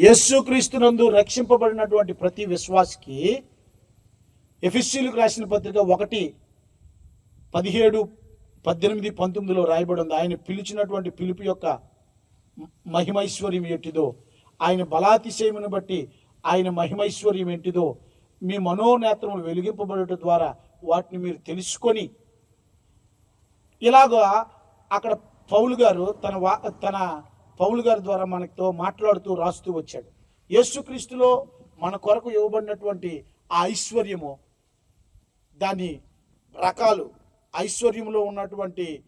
యేసుక్రీస్తునందు రక్షింపబడినటువంటి ప్రతి విశ్వాసికి ఎఫిస్సీలకు రాసిన పత్రిక ఒకటి పదిహేడు పద్దెనిమిది పంతొమ్మిదిలో రాయబడి ఉంది ఆయన పిలిచినటువంటి పిలుపు యొక్క మహిమైశ్వర్యం ఏంటిదో ఆయన బలాతిశయమును బట్టి ఆయన మహిమైశ్వర్యం ఏంటిదో మీ మనోనేత్రములు వెలిగింపబడటం ద్వారా వాటిని మీరు తెలుసుకొని ఇలాగా అక్కడ పౌలు గారు తన వా తన పౌలు గారి ద్వారా మనతో మాట్లాడుతూ రాస్తూ వచ్చాడు. యేసుక్రీస్తులో మన కొరకు ఇవ్వబడినటువంటి ఆ ఐశ్వర్యము దాని రకాలు ఐశ్వర్యంలో ఉన్నటువంటి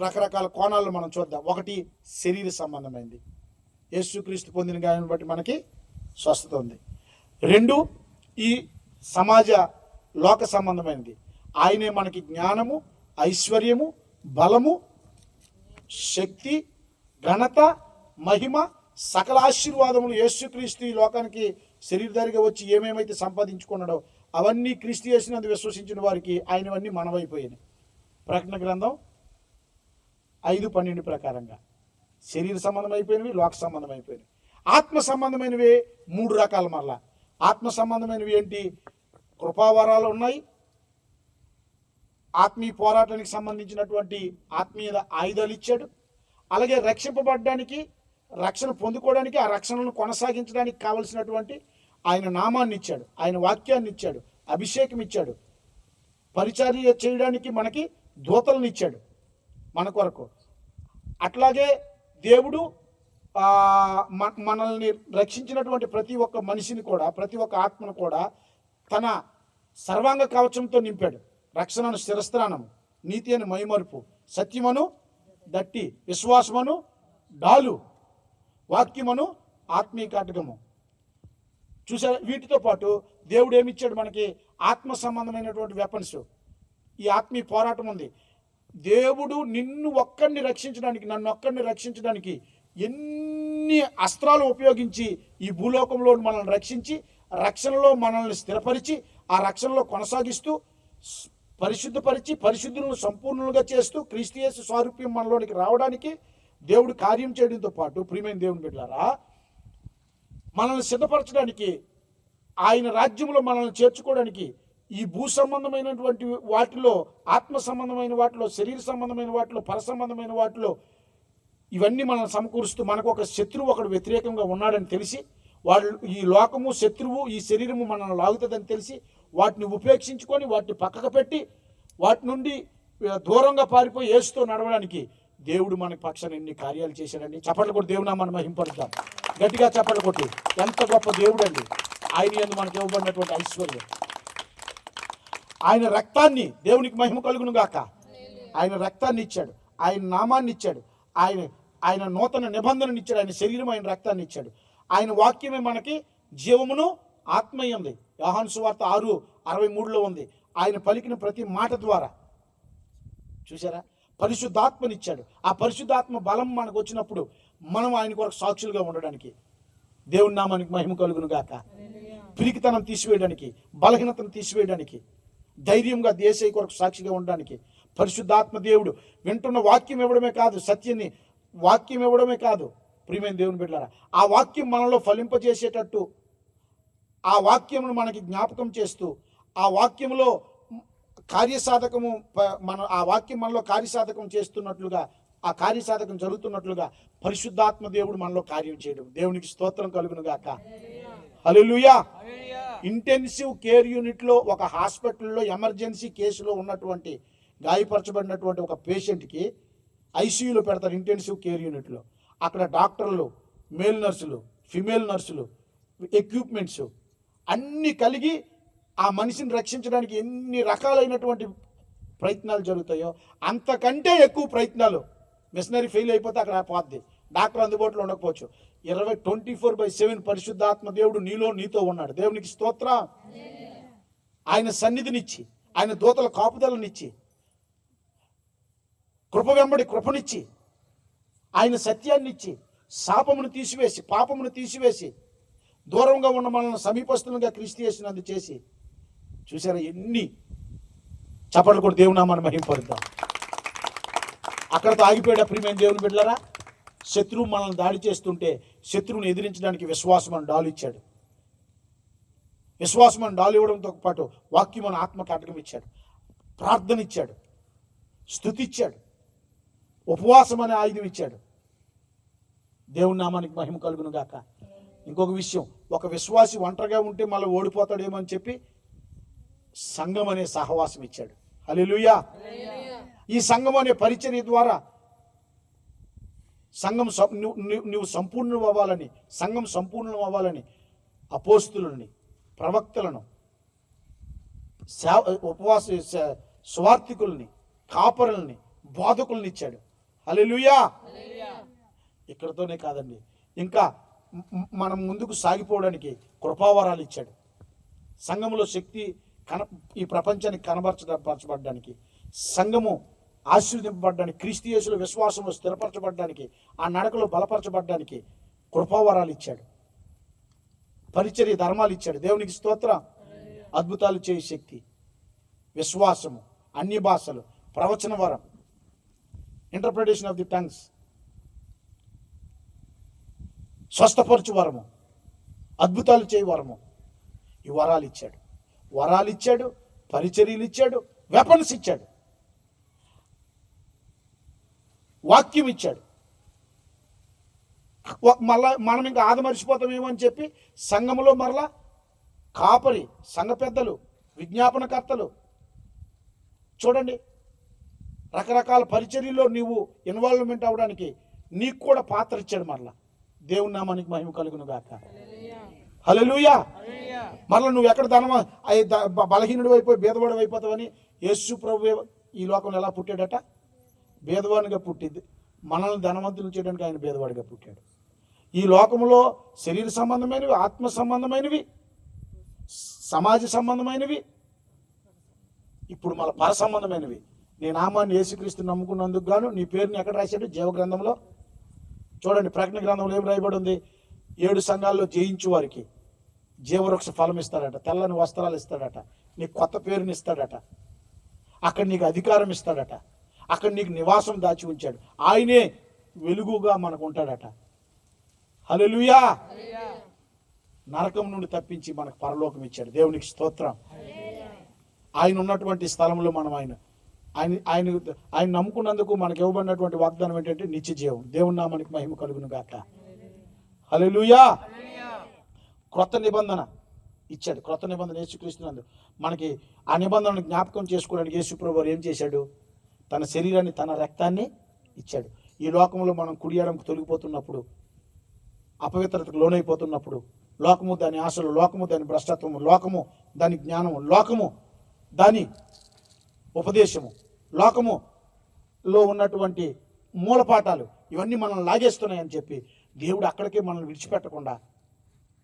రకరకాల కోణాలను మనం చూద్దాం. ఒకటి శరీర సంబంధమైంది. యేసుక్రీస్తు పొందిన గాయాన్ని బట్టి మనకి స్వస్థత ఉంది. రెండు ఈ సమాజ లోక సంబంధమైనది. ఆయనే మనకి జ్ఞానము ఐశ్వర్యము బలము శక్తి ఘనత మహిమ సకల ఆశీర్వాదములు యేసుక్రీస్తు ఈ లోకానికి శరీరధారిగా వచ్చి ఏమేమైతే సంపాదించుకున్నాడో అవన్నీ క్రీస్తు చేసినందు విశ్వసించిన వారికి ఆయనవన్నీ మనవైపోయినాయి. ప్రకటన గ్రంథం ఐదు పన్నెండు ప్రకారంగా. శరీర సంబంధం అయిపోయినవి లోక సంబంధం అయిపోయినవి ఆత్మ సంబంధమైనవి మూడు రకాల మరలా. ఆత్మ సంబంధమైనవి ఏంటి? కృపావరాలు ఉన్నాయి. ఆత్మీయ పోరాటానికి సంబంధించినటువంటి ఆత్మీయ ఆయుధాలు ఇచ్చాడు. అలాగే రక్షింపబడడానికి రక్షణ పొందుకోవడానికి ఆ రక్షణను కొనసాగించడానికి కావలసినటువంటి ఆయన నామాన్ని ఇచ్చాడు ఆయన వాక్యాన్ని ఇచ్చాడు అభిషేకం ఇచ్చాడు పరిచర్య చేయడానికి మనకి దూతలను ఇచ్చాడు మన కొరకు. అట్లాగే దేవుడు మ- మనల్ని రక్షించినటువంటి ప్రతి ఒక్క మనిషిని కూడా ప్రతి ఒక్క ఆత్మను కూడా తన సర్వాంగ కవచంతో నింపాడు. రక్షణను శిరస్త్రానము నీతి అని మైమరుపు సత్యమను దట్టి విశ్వాసమను డాలు వాక్యమను ఆత్మీయ కాటకము చూసారా వీటితో పాటు దేవుడు ఏమిచ్చాడు మనకి ఆత్మ సంబంధమైనటువంటి వెపన్స్ ఈ ఆత్మీయ పోరాటం ఉంది. దేవుడు నిన్ను ఒక్కడిని రక్షించడానికి నన్ను ఒక్కడిని రక్షించడానికి ఎన్ని అస్త్రాలు ఉపయోగించి ఈ భూలోకంలో మనల్ని రక్షించి రక్షణలో మనల్ని స్థిరపరిచి ఆ రక్షణలో కొనసాగిస్తూ పరిశుద్ధపరిచి పరిశుద్ధులను సంపూర్ణులుగా చేస్తూ క్రీస్తియస్ స్వారూప్యం మనలోనికి రావడానికి దేవుడు కార్యం చేయడంతో పాటు ప్రియమైన దేవుని బిడ్డారా మనల్ని సిద్ధపరచడానికి ఆయన రాజ్యంలో మనల్ని చేర్చుకోవడానికి ఈ భూ సంబంధమైనటువంటి వాటిలో ఆత్మ సంబంధమైన వాటిలో శరీర సంబంధమైన వాటిలో పర సంబంధమైన వాటిలో ఇవన్నీ మనం సమకూరుస్తూ మనకు ఒక శత్రువు ఒకడు వ్యతిరేకంగా ఉన్నాడని తెలిసి వాళ్ళు ఈ లోకము శత్రువు ఈ శరీరము మనల్ని లాగుతుందని తెలిసి వాటిని ఉపేక్షించుకొని వాటిని పక్కకు పెట్టి వాటి నుండి దూరంగా పారిపోయి ఏసుతో నడవడానికి దేవుడు మన పక్షాన ఎన్ని కార్యాలు చేశాడండి. చప్పట్లు కొట్టి దేవుడు మనం మహింపడతాం గట్టిగా చప్పట్లు కొట్టి ఎంత గొప్ప దేవుడు అండి ఆయన ఎందు మనకి ఇవ్వబడినటువంటి ఐశ్వర్యం. ఆయన రక్తాన్ని దేవునికి మహిమ కలుగును గాక. ఆయన రక్తాన్ని ఇచ్చాడు. ఆయన నామాన్ని ఇచ్చాడు. ఆయన ఆయన నూతన నిబంధనని ఇచ్చాడు. ఆయన శరీరం ఆయన రక్తాన్ని ఇచ్చాడు. ఆయన వాక్యమే మనకి జీవమును ఆత్మయ్యంది యోహాను సువార్త ఆరు అరవై మూడులో ఉంది. ఆయన పలికిన ప్రతి మాట ద్వారా. చూసారా పరిశుద్ధాత్మనిచ్చాడు. ఆ పరిశుద్ధాత్మ బలం మనకు వచ్చినప్పుడు మనం ఆయన కొరకు సాక్షులుగా ఉండడానికి దేవుని నామానికి మహిమ కలుగును గాక. పిరికితనం తీసివేయడానికి బలహీనతను తీసివేయడానికి ధైర్యంగా దేశీయ కొరకు సాక్షిగా ఉండడానికి పరిశుద్ధాత్మ దేవుడు వింటున్న వాక్యం ఇవ్వడమే కాదు సత్యాన్ని వాక్యం ఇవ్వడమే కాదు. ప్రియమైన దేవుని బిడ్డారా ఆ వాక్యం మనలో ఫలింపజేసేటట్టు ఆ వాక్యమును మనకి జ్ఞాపకం చేస్తూ ఆ వాక్యములో కార్యసాధకము మన ఆ వాక్యం మనలో కార్యసాధకం చేస్తున్నట్లుగా ఆ కార్యసాధకం జరుగుతున్నట్లుగా పరిశుద్ధాత్మ దేవుడు మనలో కార్యం చేయడం. దేవునికి స్తోత్రం కలుగును గాక హల్లెలూయా. ఇంటెన్సివ్ కేర్ యూనిట్లో ఒక హాస్పిటల్లో ఎమర్జెన్సీ కేసులో ఉన్నటువంటి గాయపరచబడినటువంటి ఒక పేషెంట్కి ఐసీయూలో పెడతారు ఇంటెన్సివ్ కేర్ యూనిట్లో. అక్కడ డాక్టర్లు మేల్ నర్సులు ఫిమేల్ నర్సులు ఎక్విప్మెంట్స్ అన్నీ కలిగి ఆ మనిషిని రక్షించడానికి ఎన్ని రకాలైనటువంటి ప్రయత్నాలు జరుగుతాయో అంతకంటే ఎక్కువ ప్రయత్నాలు మిషనరీ ఫెయిల్ అయిపోతే అక్కడ పోద్ది డాక్టర్ అందుబాటులో ఉండకపోవచ్చు. ఇరవై ట్వంటీ ఫోర్ బై సెవెన్ పరిశుద్ధాత్మ దేవుడు నీలో నీతో ఉన్నాడు. దేవునికి స్తోత్ర. ఆయన సన్నిధినిచ్చి ఆయన దూతల కాపుదలనిచ్చి కృప వెంబడి కృపనిచ్చి ఆయన సత్యాన్నిచ్చి శాపమును తీసివేసి పాపమును తీసివేసి దూరంగా ఉన్న మనల్ని సమీపస్తులుగా క్రీస్తు చేసినందు చేసి చూసారా ఎన్ని చప్పట్లు కూడా దేవునామాన్ని మహింపరుద్దాం. అక్కడతో ఆగిపోయాడు ప్రియమైన దేవుని బిడ్డలారా? శత్రువు మనల్ని దాడి చేస్తుంటే శత్రువుని ఎదిరించడానికి విశ్వాసం అని డాలు ఇచ్చాడు. విశ్వాసం అని డాలు ఇవ్వడంతో పాటు వాక్యం అని ఆత్మ కటకం ఇచ్చాడు. ప్రార్థన ఇచ్చాడు. స్థుతి ఇచ్చాడు. ఉపవాసం అనే ఆయుధం ఇచ్చాడు. దేవుని నామానికి మహిమ కలుగును గాక. ఇంకొక విషయం ఒక విశ్వాసి ఒంటరిగా ఉంటే మళ్ళీ ఓడిపోతాడేమో అని చెప్పి సంఘం అనే సహవాసం ఇచ్చాడు. హల్లెలూయా. ఈ సంఘం అనే పరిచర్య ద్వారా సంఘం నువ్వు- సంపూర్ణం అవ్వాలని సంఘం సంపూర్ణం అవ్వాలని అపోస్తులని ప్రవక్తలను సేవ ఉపవాస స్వార్థికుల్ని కాపరుల్ని బోధకుల్ని ఇచ్చాడు. హల్లెలూయా. ఇక్కడతోనే కాదండి. ఇంకా మనం ముందుకు సాగిపోవడానికి కృపావరాలు ఇచ్చాడు. సంఘములో శక్తి కన ఈ ప్రపంచానికి కనబరచపరచబడడానికి సంఘము ఆశీర్వదింపబడడానికి క్రీస్తియేసుల విశ్వాసము విశ్వాసంలో స్థిరపరచబడడానికి ఆ నడకలో బలపరచబడడానికి కృపావరాలు ఇచ్చాడు. పరిచర్య ధర్మాలు ఇచ్చాడు. దేవునికి స్తోత్ర. అద్భుతాలు చేయ శక్తి విశ్వాసము అన్య భాషలు ప్రవచన వరం ఇంటర్ప్రిటేషన్ ఆఫ్ ది టంగ్స్ స్వస్థపరచు వరము అద్భుతాలు చేయి వరము ఈ వరాలు ఇచ్చాడు. వరాలు ఇచ్చాడు పరిచర్యలు ఇచ్చాడు వెపన్స్ ఇచ్చాడు. వాక్యం ఇచ్చాడు. మళ్ళా మనం ఇంకా ఆదమరిచిపోతామేమో అని చెప్పి సంఘములో మరలా కాపరి సంఘ పెద్దలు విజ్ఞాపనకర్తలు. చూడండి రకరకాల పరిచర్యల్లో నీవు ఇన్వాల్వ్మెంట్ అవ్వడానికి నీకు కూడా పాత్ర ఇచ్చాడు మరలా. దేవుని నామానికి మహిమ కలుగును గాక హల్లెలూయా. మరలా నువ్వు ఎక్కడ ధనమా బ- బలహీనుడు అయిపోయి భేదవాడు అయిపోతావని యేసు ప్రభు ఈ లోకంలో ఎలా పుట్టాడట? భేదవానిగా పుట్టింది. మనల్ని ధనవంతులు చేయడానికి ఆయన భేదవాడిగా పుట్టాడు. ఈ లోకంలో శరీర సంబంధమైనవి ఆత్మ సంబంధమైనవి సమాజ సంబంధమైనవి ఇప్పుడు మన పర సంబంధమైనవి. నీ నామాన్ని యేసుక్రీస్తు నమ్ముకున్నందుకు గాను నీ పేరుని ఎక్కడ రాశాడు? జీవ గ్రంథంలో చూడండి ప్రకటన గ్రంథంలో ఏం రాయబడి ఉంది? ఏడు సంఘాల్లో జయించు వారికి జీవవృక్ష ఫలం ఇస్తాడట తెల్లని వస్త్రాలు ఇస్తాడట నీకు కొత్త పేరుని ఇస్తాడట అక్కడ నీకు అధికారం ఇస్తాడట అక్కడ నీకు నివాసం దాచి ఉంచాడు. ఆయనే వెలుగుగా మనకు ఉంటాడట. హల్లెలూయా! నరకం నుండి తప్పించి మనకు పరలోకం ఇచ్చాడు. దేవునికి స్తోత్రం. ఆయన ఉన్నటువంటి స్థలంలో మనం ఆయన ఆయన ఆయన ఆయన నమ్ముకున్నందుకు మనకు ఇవ్వబడినటువంటి వాగ్దానం ఏంటంటే నిత్య జీవం. దేవుని నామానికి మహిమ కలుగును గాక. లూయా క్రొత్త నిబంధన ఇచ్చాడు. క్రొత్త నిబంధన యేసుక్రీస్తునందు. మనకి ఆ నిబంధనను జ్ఞాపకం చేసుకోవడానికి యేసుప్రభు ఏం చేశాడు? తన శరీరాన్ని తన రక్తాన్ని ఇచ్చాడు. ఈ లోకంలో మనం కుడియడంకు తొలగిపోతున్నప్పుడు అపవిత్రతకు లోనైపోతున్నప్పుడు లోకము దాని ఆశలు లోకము దాని భ్రష్టత్వము లోకము దాని జ్ఞానము లోకము దాని ఉపదేశము లోకములో ఉన్నటువంటి మూలపాఠాలు ఇవన్నీ మనల్ని లాగేస్తున్నాయని చెప్పి దేవుడు అక్కడికే మనల్ని విడిచిపెట్టకుండా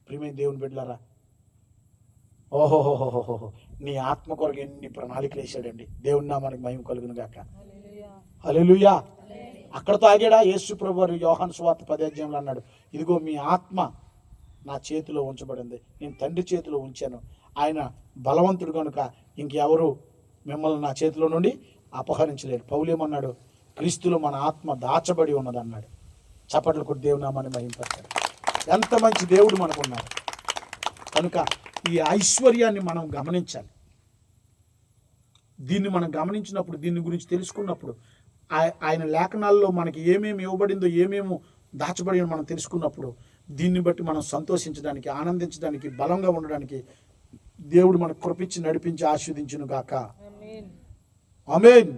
ప్రియమైన దేవుని బిడ్డలారా ఓహోహోహోహో నీ ఆత్మ కొరకు ఎన్ని ప్రణాళికలు వేసాడండి దేవుని మనకి మయం కలుగును గాక. హల్లెలూయా. అక్కడతో ఆగాడా? యేసు ప్రభు వారు యోహాన్ స్వార్థ పదాధ్యాయంలో అన్నాడు ఇదిగో మీ ఆత్మ నా చేతిలో ఉంచబడింది నేను తండ్రి చేతిలో ఉంచాను. ఆయన బలవంతుడు కనుక ఇంకెవరు మిమ్మల్ని నా చేతిలో నుండి అపహరించలేరు పౌలేమన్నాడు క్రీస్తులో మన ఆత్మ దాచబడి ఉన్నదన్నాడు చప్పట్లు కొట్టి దేవునామాన్ని మహింపడతాడు ఎంత మంచి దేవుడు మనకున్నాడు. కనుక ఈ ఐశ్వర్యాన్ని మనం గమనించాలి. దీన్ని మనం గమనించినప్పుడు దీని గురించి తెలుసుకున్నప్పుడు ఆయన లేఖనాల్లో మనకి ఏమేమి ఇవ్వబడిందో ఏమేమి దాచబడి మనం తెలుసుకున్నప్పుడు దీన్ని బట్టి మనం సంతోషించడానికి ఆనందించడానికి బలంగా ఉండడానికి దేవుడు మనకు కృపించి నడిపించి ఆస్వాదించును గాక ఆమేన్.